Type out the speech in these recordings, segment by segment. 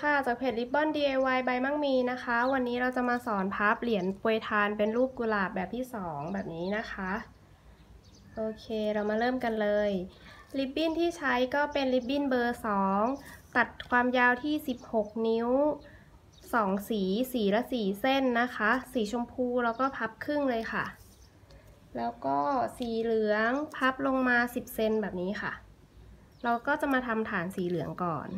ค่ะ จากเพจ Ribbon DIY by มั่งมีนะคะ วันนี้เราจะมาสอนพับเหรียญปวยทานเป็นรูปกุหลาบแบบที่ 2 แบบนี้นะคะ โอเคเรามาเริ่มกันเลย ริบบิ้นที่ใช้ก็เป็นริบบิ้นเบอร์ 2 ตัดความยาวที่ 16 นิ้ว 2 สี สีละ 4 เส้นนะคะ สีชมพูแล้วก็พับครึ่งเลยค่ะ แล้วก็สีเหลืองพับลงมา 10 เซนแบบนี้ค่ะ เราก็จะมาทำฐานสีเหลืองก่อน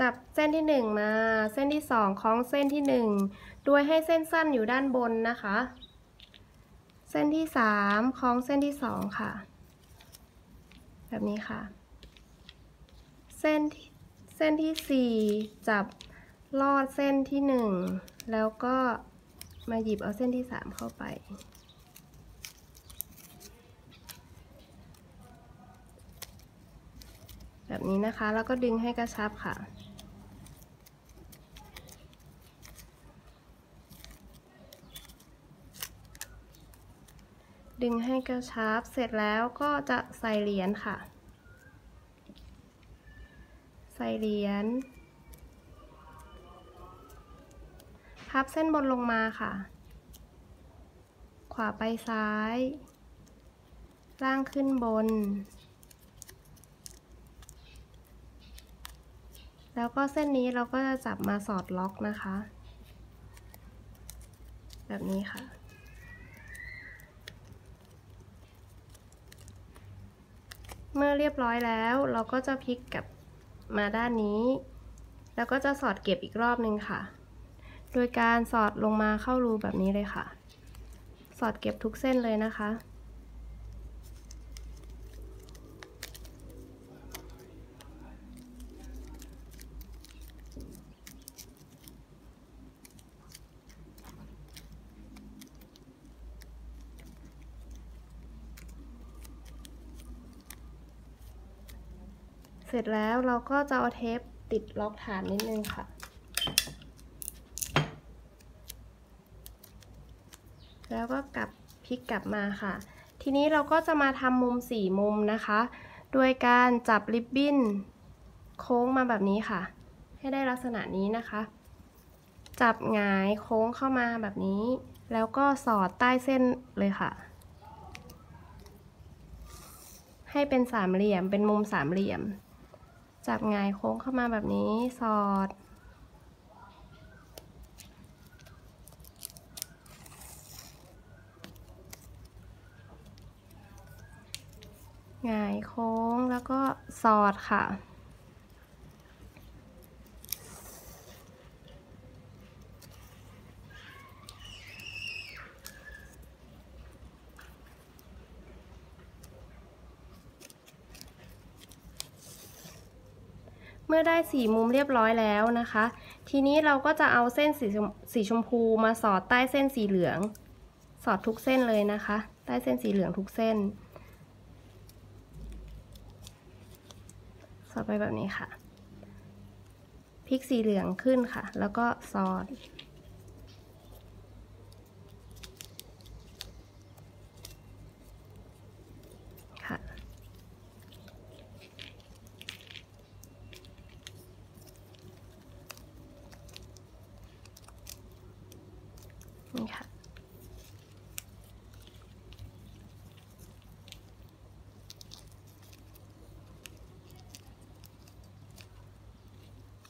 จับเส้นที่ 1 มา เส้นที่ 2 คล้องเส้นที่1ด้วยให้เส้นสั้นอยู่ด้านบนนะคะ เส้นที่ 3 คล้องเส้นที่ 2 ค่ะ แบบนี้ค่ะ เส้นเส้นที่ 4 จับลอดเส้นที่ 1 แล้วก็มาหยิบเอาเส้นที่ 3 เข้าไป แบบนี้นะคะ แล้วก็ดึงให้กระชับค่ะ ดึงให้กระชับเสร็จแล้วก็จะใส่เหรียญค่ะ ใส่เหรียญพับเส้นบนลงมาค่ะ ขวาไปซ้าย ล่างขึ้นบน แล้วก็เส้นนี้เราก็จะจับมาสอดล็อกนะคะ แบบนี้ค่ะ เมื่อเรียบร้อยแล้ว เราก็จะพลิกกลับมาด้านนี้ แล้วก็จะสอดเก็บอีกรอบนึงค่ะ โดยการสอดลงมาเข้ารูแบบนี้เลยค่ะ สอดเก็บทุกเส้นเลยนะคะ เสร็จแล้วเราก็จะเอาเทปติดล็อกฐานนิดนึงค่ะ แล้วก็กลับพลิกกลับมาค่ะ ทีนี้เราก็จะมาทำมุมสี่มุมนะคะ โดยการจับริบบิ้นโค้งมาแบบนี้ค่ะ ให้ได้ลักษณะนี้นะคะ จับหงายโค้งเข้ามาแบบนี้ แล้วก็สอดใต้เส้นเลยค่ะ ให้เป็นสามเหลี่ยมเป็นมุมสามเหลี่ยม จับงายโค้งเข้ามาแบบนี้สอด งายโค้งแล้วก็สอดค่ะ มื่อได้สีมุมเรียบร้อยแล้วนะคะ ทีนี้เราก็จะเอาเส้นสีสีชมพูมาสอดใต้เส้นสีเหลือง สอดทุกเส้นเลยนะคะ ใต้เส้นสีเหลืองทุกเส้น สอดไปแบบนี้ค่ะพลิกสีเหลืองขึ้นค่ะ แล้วก็สอด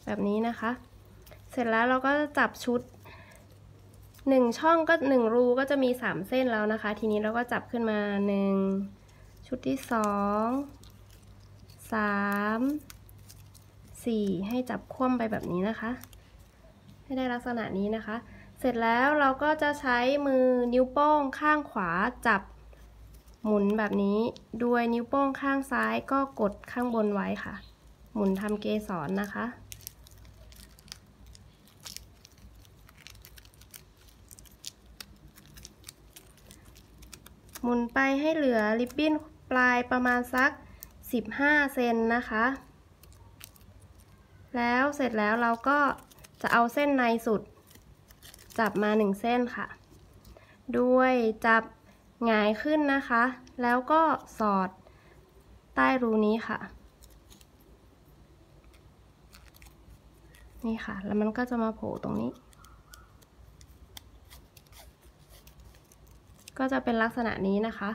แบบนี้นะคะ เสร็จแล้วเราก็จับชุดหนึ่งช่องก็หนึ่งรูก็จะมีสามเส้นแล้วนะคะ ทีนี้เราก็จับขึ้นมาหนึ่งชุดที่สองสามสี่ให้จับคว่ำไปแบบนี้นะคะ ให้ได้ลักษณะนี้นะคะ เสร็จแล้วเราก็จะใช้มือนิ้วโป้งข้างขวาจับหมุนแบบนี้ด้วยนิ้วโป้งข้างซ้ายก็กดข้างบนไว้ค่ะ หมุนทำเกสรนะคะ หมุนไปให้เหลือริบบิ้นปลายประมาณสัก 15 เซนนะคะ แล้วเสร็จแล้วเราก็จะเอาเส้นในสุด จับมา 1 เส้นค่ะ ด้วยจับหงายขึ้นนะคะ แล้วก็สอดใต้รูนี้ค่ะ นี่ค่ะ แล้วมันก็จะมาโผล่ตรงนี้ ก็จะเป็นลักษณะนี้นะคะ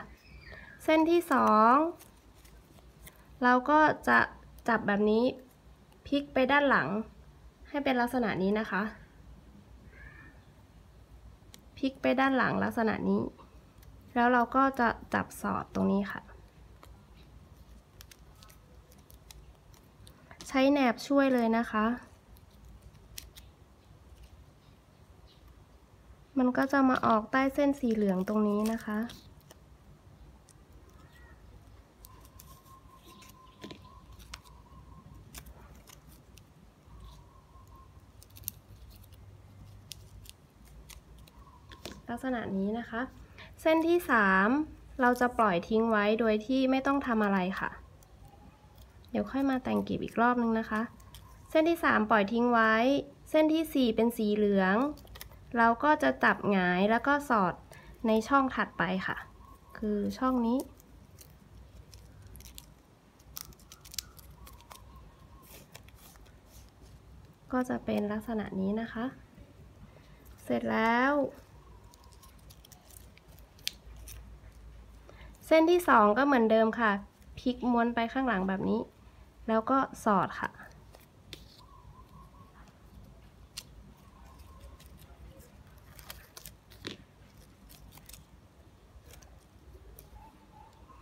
เส้นที่สองเราก็จะจับแบบนี้พลิกไปด้านหลัง ให้เป็นลักษณะนี้นะคะพลิกไปด้านหลังลักษณะนี้ แล้วเราก็จะจับสอดตรงนี้ค่ะ ใช้แหนบช่วยเลยนะคะ มันก็จะมาออกใต้เส้นสีเหลืองตรงนี้นะคะ ลักษณะนี้นะคะ เส้นที่ 3 เราจะปล่อยทิ้งไว้โดยที่ไม่ต้องทำอะไรค่ะ เดี๋ยวค่อยมาแต่งกลีบอีกรอบนึงนะคะ เส้นที่ 3 ปล่อยทิ้งไว้ เส้นที่ 4 เป็นสีเหลือง เราก็จะจับหงายแล้วก็สอดในช่องถัดไปค่ะ คือช่องนี้ ก็จะเป็นลักษณะนี้นะคะ เสร็จแล้ว เส้นที่สองก็เหมือนเดิมค่ะ พลิกม้วนไปข้างหลังแบบนี้ แล้วก็สอดค่ะ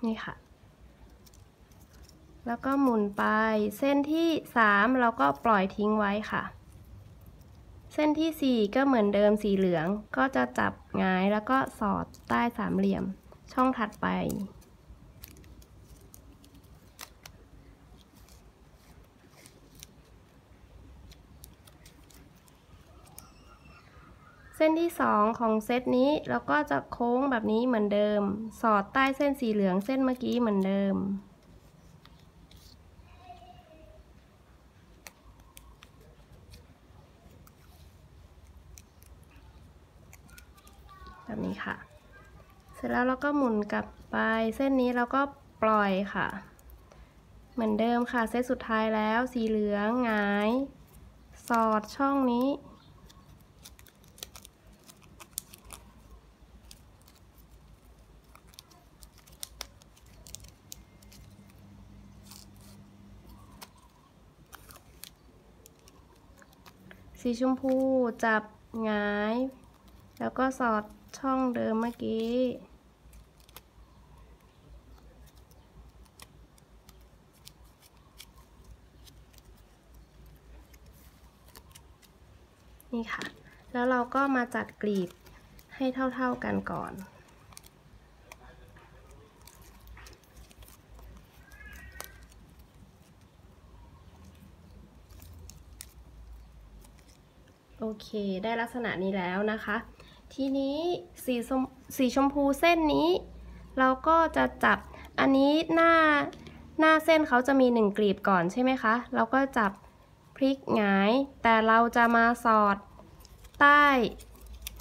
นี่ค่ะ แล้วก็หมุนไปเส้นที่สามเราก็ปล่อยทิ้งไว้ค่ะ เส้นที่สี่ก็เหมือนเดิมสีเหลืองก็จะจับงายแล้วก็สอดใต้สามเหลี่ยมช่องถัดไป ส้นที่ 2 ของเซตนี้เราก็จะโค้งแบบนี้เหมือนเดิม สอดใต้เส้นสีเหลืองเส้นเมื่อกี้เหมือนเดิม แบบนี้ค่ะ เสร็จแล้วเราก็หมุนกลับไปเส้นนี้เราก็ปล่อยค่ะ เหมือนเดิมค่ะเซตสุดท้ายแล้วสีเหลืองหงาย สอดช่องนี้ สีชมพูจับหงาย แล้วก็สอดช่องเดิมเมื่อกี้ นี่ค่ะ แล้วเราก็มาจัดกลีบให้เท่าๆกันก่อน โอเค ได้ลักษณะนี้แล้วนะคะ ทีนี้สีชมสีชมพูเส้นนี้ เราก็จะจับอันนี้หน้าหน้าเส้นเขาจะมีหนึ่งกลีบก่อนใช่ไหมคะ เราก็จับพลิกหงาย แต่เราจะมาสอดใต้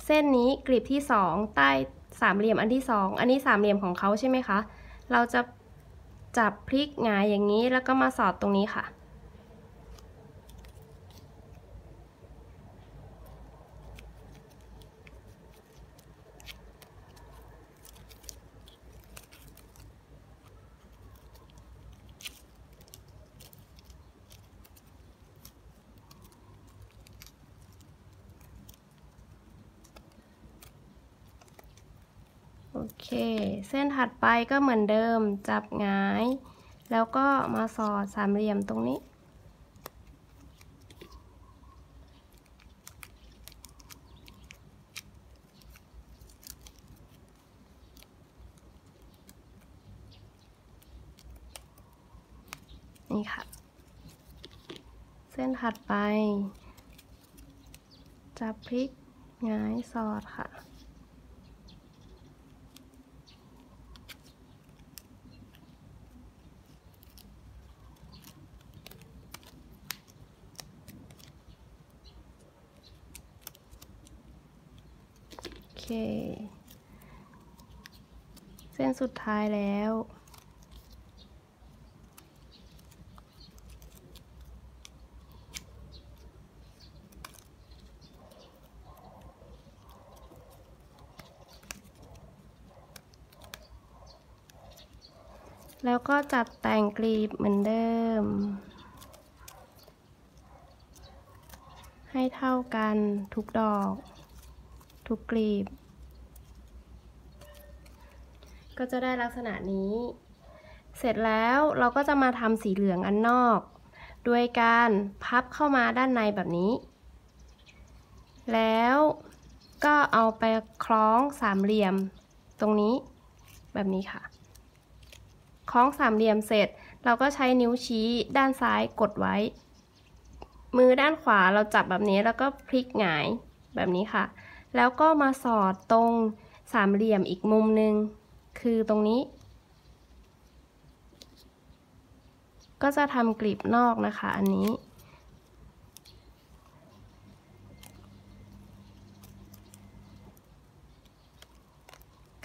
เส้นนี้กลีบที่สองใต้สามเหลี่ยมอันที่สองอันนี้สามเหลี่ยมของเขาใช่ไหมคะ เราจะจับพลิกหงายอย่างนี้แล้วก็มาสอดตรงนี้ค่ะ เค เส้นถัดไปก็เหมือนเดิมจับหงาย แล้วก็มาสอดสามเหลี่ยมตรงนี้ นี่ค่ะ เส้นถัดไป จับพลิกหงายสอดค่ะ เส้นสุดท้ายแล้ว แล้วก็จัดแต่งกลีบเหมือนเดิม ให้เท่ากันทุกดอก ทุกกลีบ ก็จะได้ลักษณะนี้ เสร็จแล้วเราก็จะมาทำสีเหลืองอันนอกโดยการพับเข้ามาด้านในแบบนี้ แล้วก็เอาไปคล้องสามเหลี่ยมตรงนี้แบบนี้ค่ะ คล้องสามเหลี่ยมเสร็จ เราก็ใช้นิ้วชี้ด้านซ้ายกดไว้ มือด้านขวาเราจับแบบนี้แล้วก็พลิกหงายแบบนี้ค่ะ แล้วก็มาสอดตรงสามเหลี่ยมอีกมุมหนึ่ง คือตรงนี้ ก็จะทำกลีบนอกนะคะ อันนี้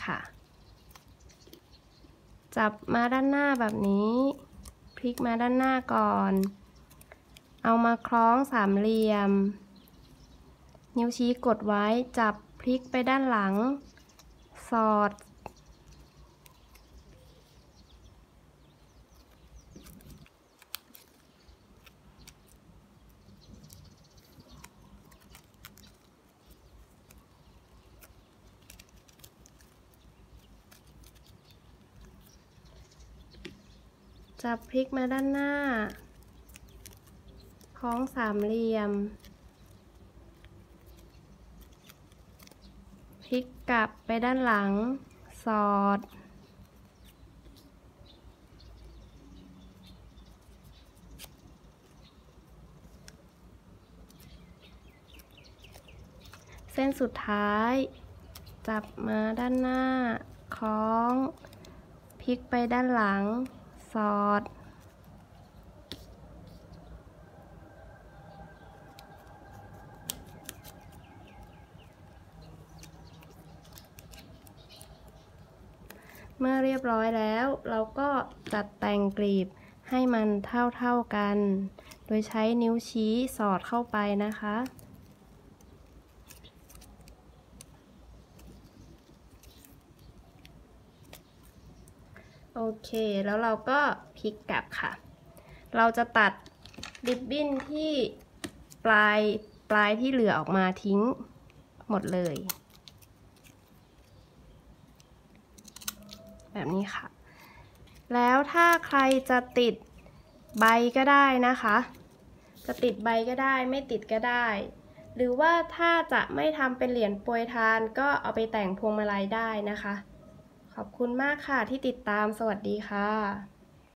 ค่ะ จับมาด้านหน้าแบบนี้ พลิกมาด้านหน้าก่อน เอามาคล้องสามเหลี่ยม นิ้วชี้กดไว้จับพลิกไปด้านหลัง สอด จับพลิกมาด้านหน้า คล้องสามเหลี่ยม พลิกกลับไปด้านหลัง สอด เส้นสุดท้าย จับมาด้านหน้า คล้อง พลิกไปด้านหลัง สอด เมื่อเรียบร้อยแล้ว เราก็จัดแต่งกลีบให้มันเท่าๆกัน โดยใช้นิ้วชี้สอดเข้าไปนะคะ เค แล้วเราก็พลิกกลับค่ะ เราจะตัดริบบิ้นที่ปลายปลายที่เหลือออกมาทิ้งหมดเลย แบบนี้ค่ะ แล้วถ้าใครจะติดใบก็ได้นะคะ จะติดใบก็ได้ไม่ติดก็ได้ หรือว่าถ้าจะไม่ทำเป็นเหรียญปรยทานก็เอาไปแต่งพวงมาลัยได้นะคะ ขอบคุณมากค่ะที่ติดตามสวัสดีค่ะ